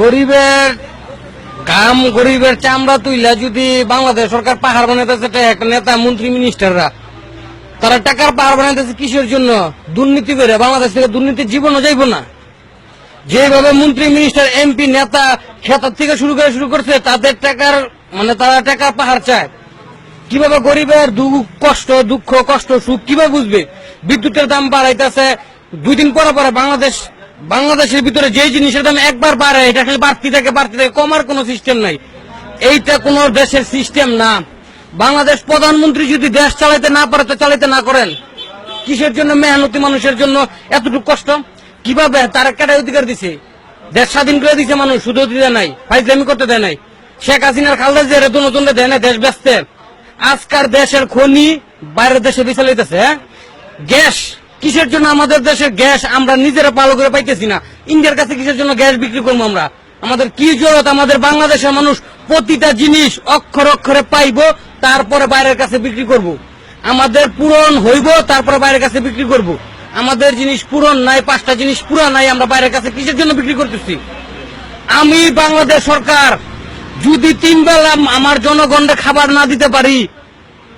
গরিবের কাম গরিবের চামড়া তুইলা যদি বাংলাদেশ সরকার পাহাড় বানাইতেছে নেতা, মন্ত্রী মিনিস্টাররা তারা টাকার পাহাড় বানাইতেছে কিসের জন্য? দুর্নীতি করে, বাংলাদেশ থেকে দুর্নীতির জীবনও যাইব না। যেভাবে মন্ত্রী মিনিস্টার এমপি নেতা খেতার থেকে শুরু করে শুরু করছে, তাদের টাকার মানে তারা টাকার পাহাড় চায়। কীভাবে গরিবের দুঃখ, কষ্ট দুঃখ, কষ্ট, সুখ কীভাবে বুঝবে? বিদ্যুতের দাম বাড়াইতেছে, দুই দিন পরে পরে বাংলাদেশ বাংলাদেশের ভিতরে যে জিনিসের দাম একবার বাড়ে, এটা খালি বাড়তি থাকে বাড়তি থাকে কমার কোনো সিস্টেম নাই। এইটা কোন দেশের সিস্টেম না। বাংলাদেশ প্রধানমন্ত্রী যদি দেশ চালাইতে না পারে, তো চালাইতে না করেন। কিসের জন্য মেহনতি মানুষের জন্য এতটুকু কষ্ট? কীভাবে? তারা কেটে অধিকার দিছে? দেশ স্বাধীন করে দিছে মানুষ, শুধু দিতে নাই, ফাইজলামি করতে দেয় নাই। শেখ হাসিনার খালদা জিয়ারে নতুন দেয় না দেশ ব্যস্তে আজকার দেশের খনি বাইরের দেশে বিচালিতেছে হ্যাঁ? গ্যাস কিসের জন্য আমাদের দেশের গ্যাস আমরা নিজেরা ভালো করে পাইতেছি না? ইন্ডিয়ার কাছে কিসের জন্য গ্যাস বিক্রি করব আমরা? আমাদের কি জরুরত আমাদের বাংলাদেশের মানুষ প্রতিটা জিনিস অক্ষর অক্ষরে পাইবো, তারপরে বাইরের কাছে বিক্রি করব। আমাদের পূরণ হইব, তারপরে বাইরের কাছে বিক্রি করব। আমাদের জিনিস পূরণ নাই, পাঁচটা জিনিস পুরা নাই, আমরা বাইরের কাছে কিসের জন্য বিক্রি করতেছি? আমি বাংলাদেশ সরকার, যদি তিন বেলা আমার জনগণকে খাবার না দিতে পারি,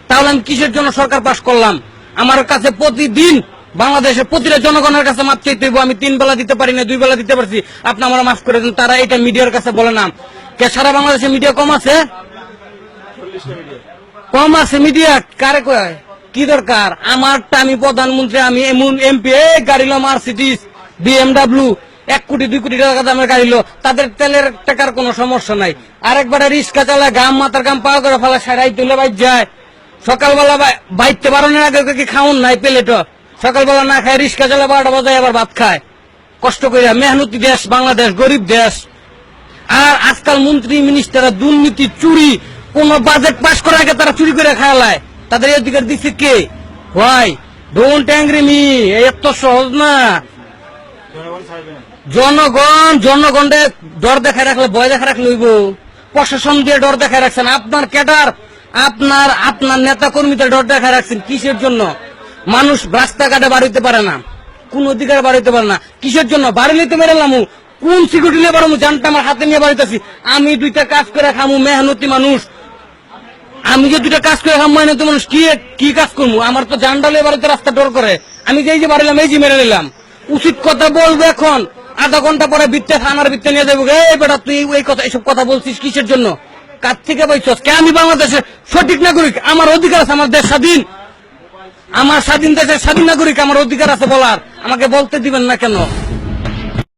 তাহলে আমি কিসের জন্য সরকার পাশ করলাম? আমার কাছে প্রতিদিন বাংলাদেশের প্রতিটা জনগণের কাছে মাপ চাইতে হইব। আমি তিন বেলা দিতে পারি না, দুই বেলা দিতে পারছি। আপনি আমার মাফ করে দেন, তারা এটা মিডিয়ার কাছে বলে না। কে সারা বাংলাদেশে মিডিয়া কম আছে? কম আছে মিডিয়া? কারে কয়? কি দরকার? আমারটা আমি প্রধানমন্ত্রী, আমি এমন এমপি, এই গাড়ি লো মার্সিডিস বিএমডাব্লিউ, এক কোটি, দুই কোটি টাকা দামের গাড়ি লো, তাদের তেলের টাকার কোনো সমস্যা নাই। আরেকবারে রিক্সা চালায় গাম মাথার গাম পাওয়া করে ফেলা সারাই তুলে বাইর যায়। সকালবেলা বাই- বাইতে বারোনের আগে কি খাউন নাই পেলেট সকালবেলা না খায় রিক্সা চালা বারোটা বাজায়, আবার ভাত খায়। কষ্ট করে মেহনতি দেশ, বাংলাদেশ গরিব দেশ। আর আজকাল মন্ত্রী, মিনিস্টাররা দুর্নীতি, চুরি, কোন বাজেট পাস করার আগে তারা চুরি করে খাওয়ালায় তাদের অধিকার দিচ্ছে কে? ভাই ডোন্ট অ্যাংরি মি এত সহজ না। জনগণ জনগণে ডর দেখায় রাখলে, ভয় দেখায় রাখলে হইব। প্রশাসন দিয়ে ডর দেখায় রাখছেন। আপনার ক্যাডার, আপনার আপনার নেতা কর্মীদের ডর দেখায় রাখছেন কিসের জন্য? মানুষ রাস্তাঘাটে বাড়িতে পারে না, কোন অধিকার বাড়িতে পারে না। কিসের জন্য? বাড়ি নিতে মেরেলাম কোন সিকিউরিটি নিয়ে পারব জানটা আমার হাতে নিয়ে বাড়িতেছি আমি দুইটা কাজ করে খামু, মেহনতি মানুষ। আমি যে দুটা কাজ করে খামু, মেহনতি মানুষ, কি কি কাজ করব আমার তো জানডালে বাড়িতে রাস্তা ডর করে। আমি যেই যে বাড়িলাম, এই যে মেরে নিলাম। উচিত কথা বলব এখন। আধা ঘণ্টা পরে বিত্তে থানার বিত্তে নিয়ে যাব এই বেটা, তুই এই কথা এইসব কথা বলছিস কিসের জন্য? কার থেকে পাইছস? কে আমি বাংলাদেশের সঠিক নাগরিক? আমার অধিকার আছে, আমার দেশ স্বাধীন। আমার স্বাধীন দেশের স্বাধীন নাগরিক আমার অধিকার আছে বলার। আমাকে বলতে দিবেন না কেন?